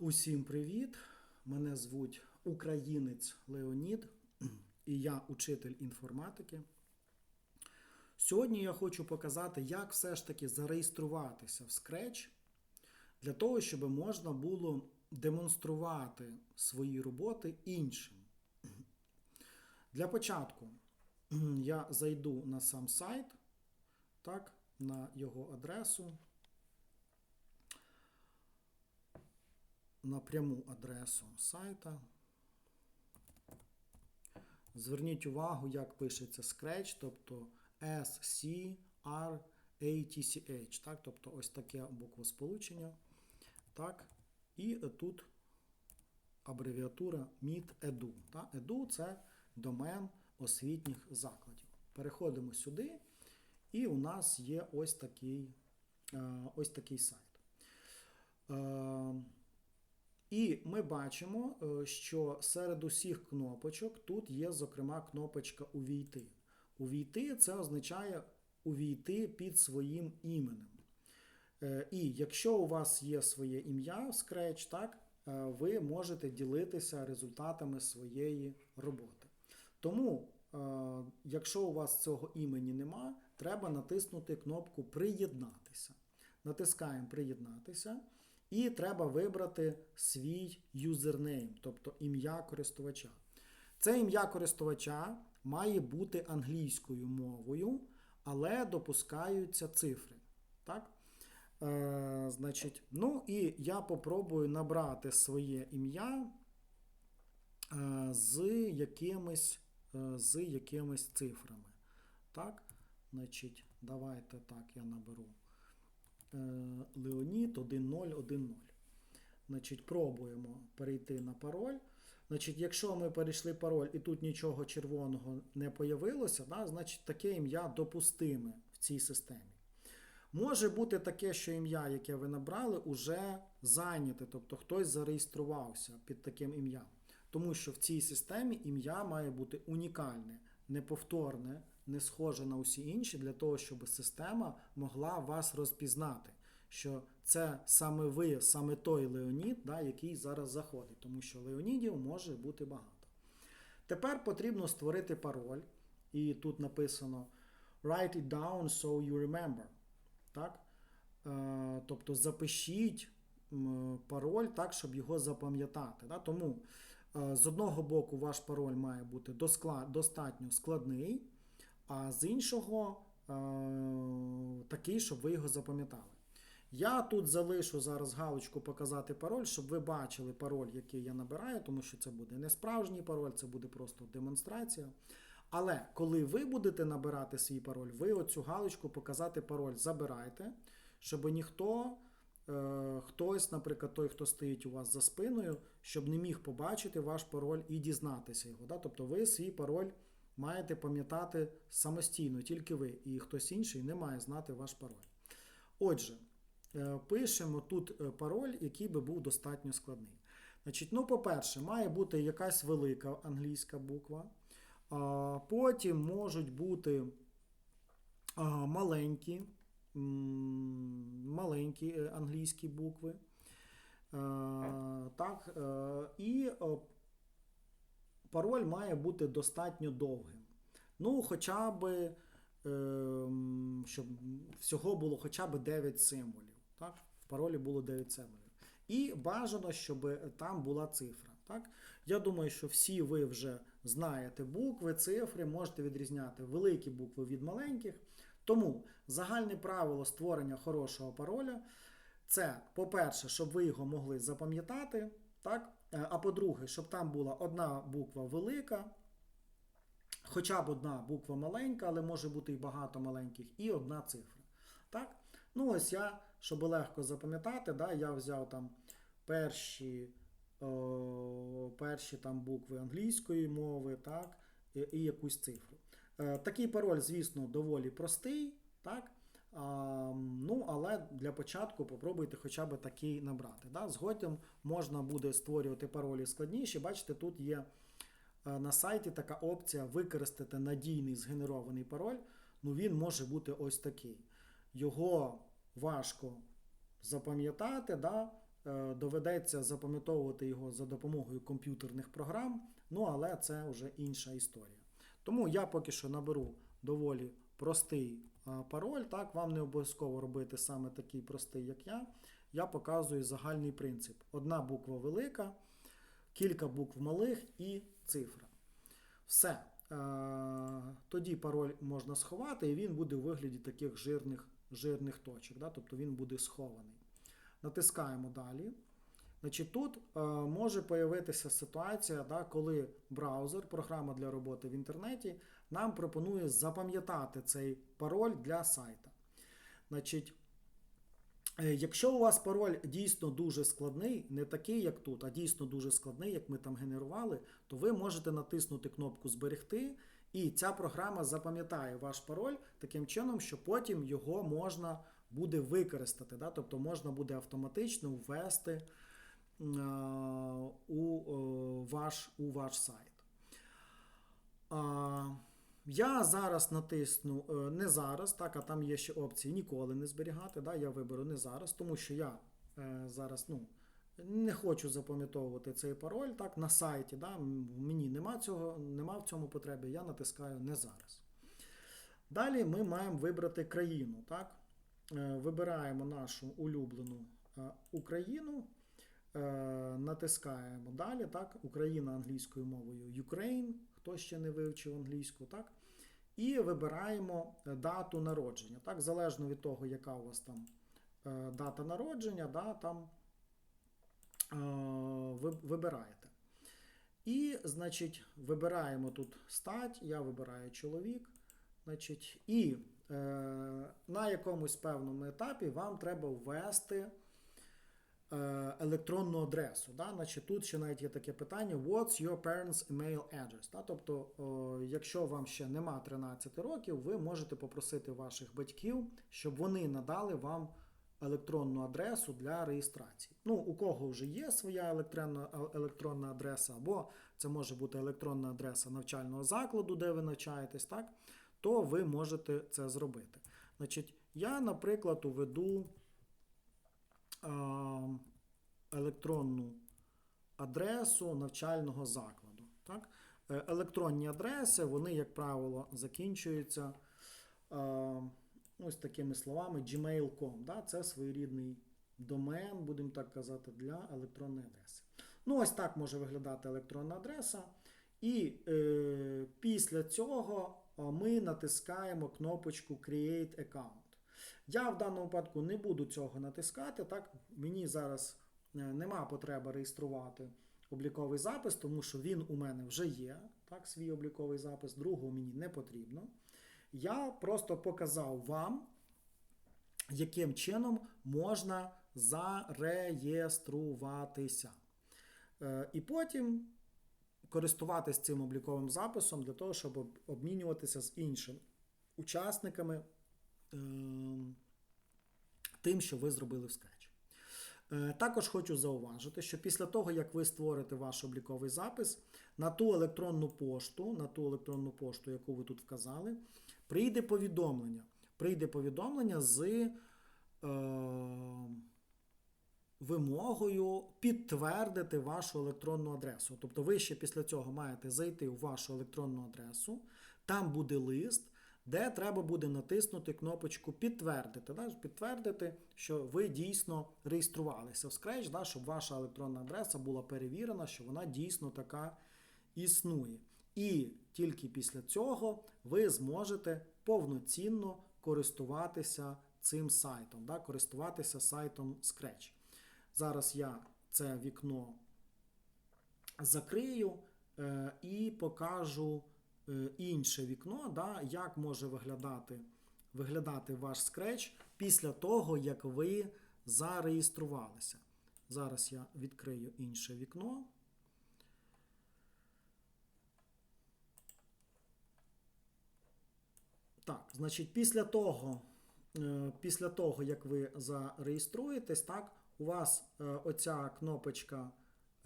Усім привіт! Мене звуть Українець Леонід, і я учитель інформатики. Сьогодні я хочу показати, як все ж таки зареєструватися в Scratch для того, щоб можна було демонструвати свої роботи іншим. Для початку я зайду на сам сайт, так, на його адресу. На пряму адресу сайта. Зверніть увагу, як пишеться Scratch, тобто S-C-R-A-T-C-H. Так? Тобто ось таке буквосполучення. Так? І тут абревіатура MIT-EDU. EDU – це домен освітніх закладів. Переходимо сюди, і у нас є ось такий, е, ось такий сайт. І ми бачимо, е, що серед усіх кнопочок тут є, зокрема, кнопочка Увійти. Увійти це означає увійти під своїм іменем. Е, І якщо у вас є своє ім'я в Scratch, так, е, ви можете ділитися результатами своєї роботи. Тому, якщо у вас цього імені нема, треба натиснути кнопку Приєднатися. Натискаємо Приєднатися. І треба вибрати свій юзернейм, тобто ім'я користувача. Це ім'я користувача має бути англійською мовою, але допускаються цифри. Так? Е, Значить, ну і я попробую набрати своє ім'я е, з якимись е, з якимись цифрами. Так? Значить, Давайте так я наберу. Е, Леонід 1010. Значить, Пробуємо перейти на пароль. Значить, Якщо ми перейшли пароль і тут нічого червоного не появилося, да, значить таке ім'я допустиме в цій системі. Може бути таке, що ім'я, яке ви набрали, уже зайняте, тобто хтось зареєструвався під таким ім'ям. Тому що в цій системі ім'я має бути унікальне, неповторне, не схоже на усі інші, для того, щоб система могла вас розпізнати, що це саме ви, саме той Леонід, да, який зараз заходить, тому що Леонідів може бути багато. Тепер потрібно створити пароль, і тут написано Write it down so you remember. Так? Е, тобто запишіть пароль так, щоб його запам'ятати. Да? Тому е, з одного боку ваш пароль має бути достатньо складний а з іншого е, такий, щоб ви його запам'ятали. Я тут залишу зараз галочку показати пароль, щоб ви бачили пароль, який я набираю, тому що це буде не справжній пароль, це буде просто демонстрація. Але коли ви будете набирати свій пароль, ви оцю галочку показати пароль забирайте, щоб ніхто, е, хтось, наприклад, той, хто стоїть у вас за спиною, щоб не міг побачити ваш пароль і дізнатися його. Тобто ви свій пароль маєте пам'ятати самостійно, тільки ви, і хтось інший не має знати ваш пароль. Отже, е, пишемо тут е, пароль, який би був достатньо складний. Значить, ну, По-перше, має бути якась велика англійська буква. Потім можуть бути маленькі маленькі е, англійські букви. Так, І пароль має бути достатньо довгим. Ну, хоча б, е, щоб всього було хоча б 9 символів. Так? В паролі було 9 символів. І бажано, щоб там була цифра. Так? Я думаю, що всі ви вже знаєте букви, цифри, можете відрізняти великі букви від маленьких. Тому загальне правило створення хорошого пароля це, по-перше, щоб ви його могли запам'ятати. Так? Е, а по-друге, щоб там була одна буква велика, хоча б одна буква маленька, але може бути і багато маленьких, і одна цифра. Так? Ну, ось я, щоб легко запам'ятати, да, я взяв там перші о, перші там букви англійської мови, так, і, і якусь цифру. Е, Такий пароль, звісно, доволі простий. так, Ну, але для початку попробуйте хоча б такий набрати. Да? Згодом можна буде створювати паролі складніші. Бачите, тут є е, на сайті така опція використати надійний згенерований пароль. Ну, Він може бути ось такий. Його важко запам'ятати. да? е, доведеться запам'ятовувати його за допомогою комп'ютерних програм, ну але це вже інша історія. Тому я поки що наберу доволі простий пароль. Так, вам не обов'язково робити саме такий простий, як я. Я показую загальний принцип. Одна буква велика, кілька букв малих і цифра. Все. Е, Тоді пароль можна сховати, і він буде у вигляді таких жирних, жирних точок. Да? Тобто він буде схований. Натискаємо далі. Значить, Тут е, може появитися ситуація, да, коли браузер, програма для роботи в інтернеті, нам пропонує запам'ятати цей пароль для сайта. Значить, е, Якщо у вас пароль дійсно дуже складний, не такий, як тут, а дійсно дуже складний, як ми там генерували, то ви можете натиснути кнопку Зберегти, і ця програма запам'ятає ваш пароль таким чином, що потім його можна буде використати. Да? Тобто можна буде автоматично ввести е, у, е, ваш, у ваш сайт. Я зараз натисну е, не зараз, так, а там є ще опції ніколи не зберігати. Да, Я виберу не зараз, тому що я е, зараз ну, не хочу запам'ятовувати цей пароль так, на сайті. Да, Мені нема, цього, нема в цьому потреби, я натискаю не зараз. Далі ми маємо вибрати країну. Так? Е, Вибираємо нашу улюблену Україну. Натискаємо далі, так, Україна англійською мовою Ukraine, хто ще не вивчив англійську, так. І вибираємо е, дату народження. Так, залежно від того, яка у вас там е, дата народження, да, там е, ви вибираєте. І, значить, вибираємо тут стать, я вибираю чоловік. Значить, і е, на якомусь певному етапі вам треба ввести електронну адресу. Да? Значить, тут ще навіть є таке питання: What's your parents' email address? Да? Тобто, якщо вам ще нема 13 років, ви можете попросити ваших батьків, щоб вони надали вам електронну адресу для реєстрації. Ну, у кого вже є своя електронна, електронна адреса, або це може бути електронна адреса навчального закладу, де ви навчаєтесь, так? то ви можете це зробити. Значить, я, наприклад, уведу електронну адресу навчального закладу. Так? Е, Електронні адреси, вони, як правило, закінчуються ось такими словами gmail.com. Да? Це своєрідний домен, будемо так казати, для електронної адреси. Ну, ось так може виглядати електронна адреса. І е, після цього ми натискаємо кнопочку Create Account. Я в даному випадку не буду цього натискати. Так? Мені зараз е, нема потреби реєструвати обліковий запис, тому що він у мене вже є. Так, свій обліковий запис, другого мені не потрібно. Я просто показав вам, яким чином можна зареєструватися. Е, І потім користуватись цим обліковим записом для того, щоб обмінюватися з іншими учасниками тим, що ви зробили в Scratch. Е, Також хочу зауважити, що після того, як ви створите ваш обліковий запис, на ту електронну пошту, на ту електронну пошту, яку ви тут вказали, прийде повідомлення. Прийде повідомлення з е, вимогою підтвердити вашу електронну адресу. Тобто ви ще після цього маєте зайти у вашу електронну адресу, там буде лист, де треба буде натиснути кнопочку підтвердити. Да? Підтвердити, що ви дійсно реєструвалися в Scratch, да? щоб ваша електронна адреса була перевірена, що вона дійсно така існує. І тільки після цього ви зможете повноцінно користуватися цим сайтом, да? користуватися сайтом Scratch. Зараз я це вікно закрию е, і покажу інше вікно, да, як може виглядати, виглядати ваш Scratch після того, як ви зареєструвалися. Зараз я відкрию інше вікно. Так, значить, після того, е, після того, як ви зареєструєтесь, так, у вас е, оця кнопочка е,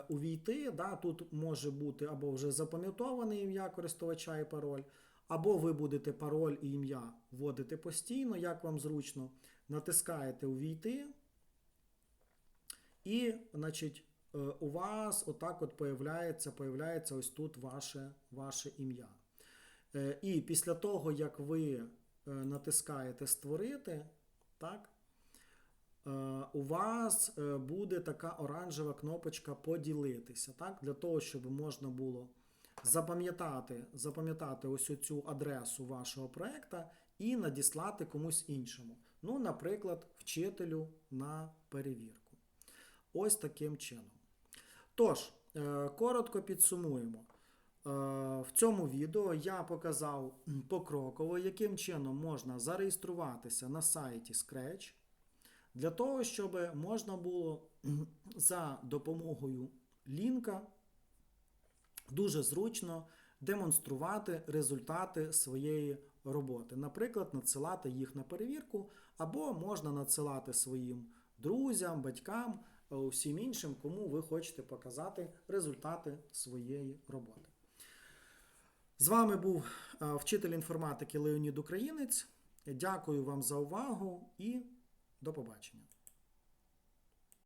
увійти, да, тут може бути або вже запам'ятоване ім'я користувача і пароль, або ви будете пароль і ім'я вводити постійно, як вам зручно. Натискаєте увійти. І, значить, е, у вас отак от появляється, появляється ось тут ваше, ваше ім'я. Е, І після того, як ви е, натискаєте Створити, так, е, у вас е, буде така оранжева кнопочка Поділитися, так, для того, щоб можна було запам'ятати, запам'ятати ось цю адресу вашого проекту і надіслати комусь іншому. Ну, наприклад, вчителю на перевірку. Ось таким чином. Тож, е, коротко підсумуємо. Е, В цьому відео я показав покроково, яким чином можна зареєструватися на сайті Scratch, для того, щоб можна було за допомогою лінка дуже зручно демонструвати результати своєї роботи. Наприклад, надсилати їх на перевірку, або можна надсилати своїм друзям, батькам, е, усім іншим, кому ви хочете показати результати своєї роботи. З вами був е, вчитель інформатики Леонід Українець. Дякую вам за увагу і до побачення.